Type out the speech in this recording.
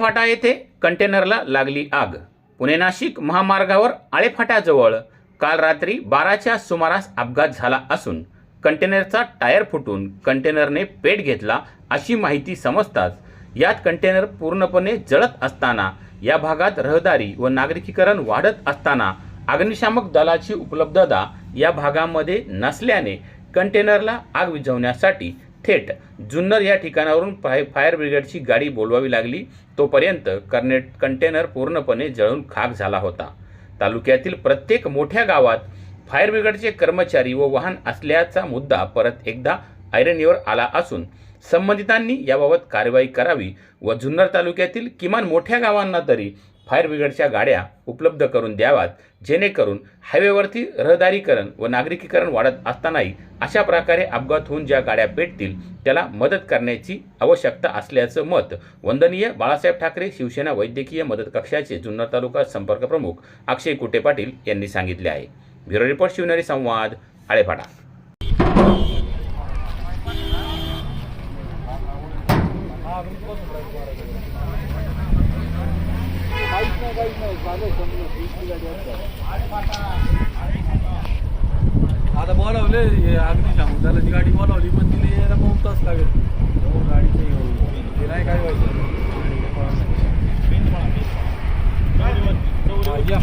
आळेफाटा येथे कंटेनरला लागली आग. पुणे नाशिक महामार्गावर आळेफाट्याजवळ काल रात्री बाराच्या सुमारास अपघात झाला असून कंटेनरचा टायर फुटून कंटेनरने पेट घेतला अशी माहिती समजताच यात कंटेनर पूर्णपणे जळत असताना या भागात रहदारी व नागरिकीकरण वाढत असताना अग्निशामक दलाची उपलब्धता या भागामध्ये नसल्याने कंटेनरला आग विझवण्यासाठी थेट जुन्नर या ठिकाणावरून फाय फायर ब्रिगेडची गाडी बोलवावी लागली. तोपर्यंत कर्ने कंटेनर पूर्णपणे जळून खाक झाला होता. तालुक्यातील प्रत्येक मोठ्या गावात फायर ब्रिगेडचे कर्मचारी व वाहन असल्याचा मुद्दा परत एकदा ऐरणीवर आला असून संबंधितांनी याबाबत कारवाई करावी व जुन्नर तालुक्यातील किमान मोठ्या गावांना तरी फायर ब्रिगेडच्या गाड्या उपलब्ध करून द्याव्यात जेणेकरून हायवेवरती रहदारीकरण व नागरिकीकरण वाढत असतानाही अशा प्रकारे अपघात होऊन ज्या गाड्या पेटतील त्याला मदत करण्याची आवश्यकता असल्याचं मत वंदनीय बाळासाहेब ठाकरे शिवसेना वैद्यकीय मदत कक्षाचे जुन्नर तालुका संपर्क प्रमुख अक्षय कुटे पाटील यांनी सांगितले आहे. ब्युरो रिपोर्ट शिवनेरी संवाद आळेफाटा. आता बोलावले हे अग्निशामक दलाची गाडी बोलावली पण तिला यायला पाऊन तास लागेल गाडीचं. ते नाही काय व्हायचं या